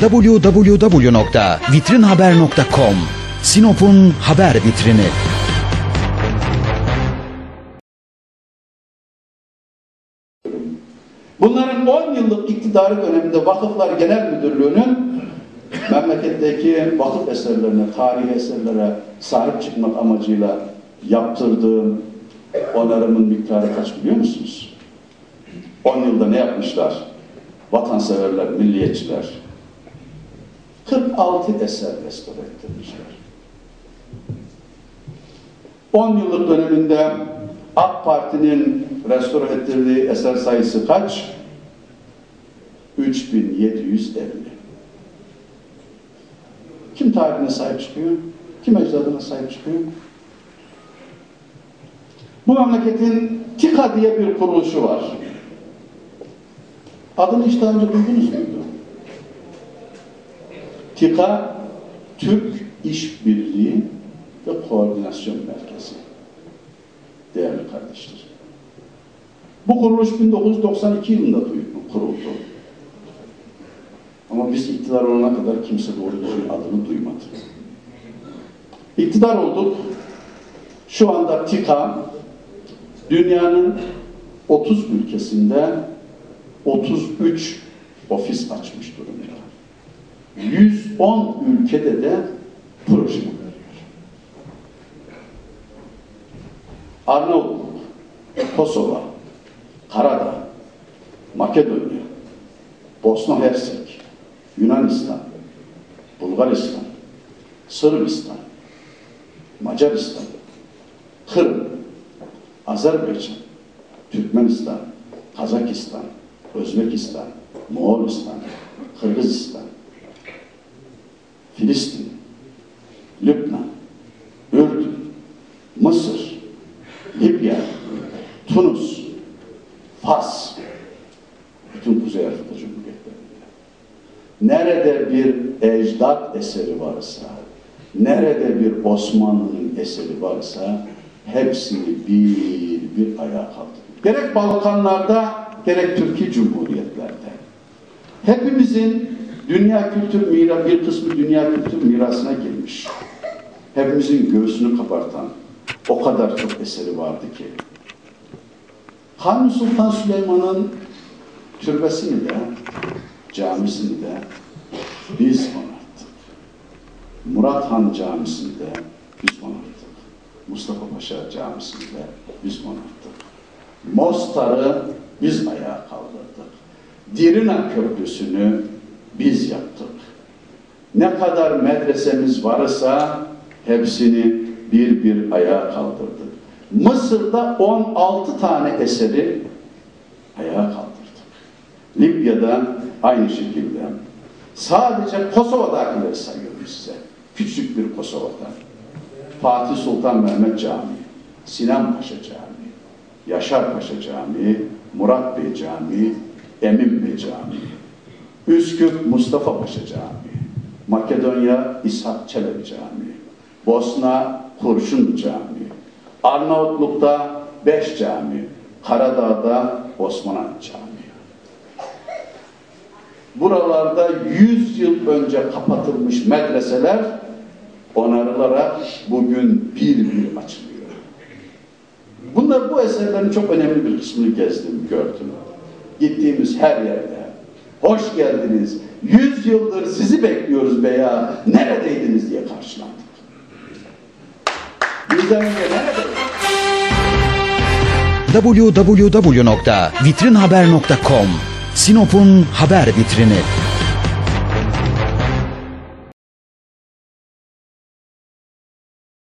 www.vitrinhaber.com Sinop'un haber vitrini. Bunların 10 yıllık iktidarı döneminde Vakıflar Genel Müdürlüğü'nün memleketteki vakıf eserlerine, tarihi eserlere sahip çıkmak amacıyla yaptırdığım onarımın miktarı kaç biliyor musunuz? 10 yılda ne yapmışlar? Vatanseverler, milliyetçiler. 46 eser restore ettirmişler. 10 yıllık döneminde AK Parti'nin restore ettirdiği eser sayısı kaç? 3750. Kim tarihine sahip çıkıyor? Kim ecdadına sahip çıkıyor? Bu memleketin TİKA diye bir kuruluşu var. Adını hiç daha önce duydunuz muydu? TİKA, Türk İşbirliği ve Koordinasyon Merkezi. Değerli kardeşler. Bu kuruluş 1992 yılında kuruldu. Ama biz iktidar olana kadar kimse doğru düzgün adını duymadı. İktidar olduk. Şu anda TİKA dünyanın 30 ülkesinde 33 ofis açmış durumda. 110 ülkede de proje veriyor. Arnavutluk, Kosova, Karadağ, Makedonya, Bosna Hersek, Yunanistan, Bulgaristan, Sırbistan, Macaristan, Kırım, Azerbaycan, Türkmenistan, Kazakistan, Özbekistan, Moğolistan, Kırgızistan, Filistin, Lübnan, Ürdün, Mısır, Libya, Tunus, Fas, bütün Kuzey Afrika Cumhuriyetlerinde. Nerede bir ecdat eseri varsa, nerede bir Osmanlı'nın eseri varsa, hepsini bir bir ayağa kaldırıyor. Gerek Balkanlarda, gerek Türkiye Cumhuriyetlerde. Hepimizin dünya kültür mirası, bir kısmı dünya kültür mirasına girmiş. Hepimizin göğsünü kabartan o kadar çok eseri vardı ki. Kanuni Sultan Süleyman'ın türbesini de, camisini de biz onarttık. Murat Han camisini de biz onarttık. Mustafa Paşa camisini de biz onarttık. Mostar'ı biz ayağa kaldırdık. Dirina Köprüsü'nü biz yaptık. Ne kadar medresemiz varsa hepsini bir bir ayağa kaldırdık. Mısır'da 16 tane eseri ayağa kaldırdık. Libya'da aynı şekilde. Sadece Kosova'dakileri sayıyorum size. Küçük bir Kosova'da. Fatih Sultan Mehmet Camii, Sinan Paşa Camii, Yaşar Paşa Camii, Murat Bey Camii, Emin Bey Camii, Üsküp Mustafa Paşa Camii, Makedonya İshak Çelebi Camii, Bosna Kurşun Camii, Arnavutluk'ta Beş Cami, Karadağ'da Osman Han Camii. Buralarda 100 yıl önce kapatılmış medreseler onarılarak bugün bir bir açılıyor. Bunlar bu eserlerin çok önemli bir kısmını gezdim, gördüm. Gittiğimiz her yerde. Hoş geldiniz. Yüz yıldır sizi bekliyoruz veya neredeydiniz diye karşılandık. Bizden önce neredeydiniz? www.vitrinhaber.com Sinop'un haber vitrini.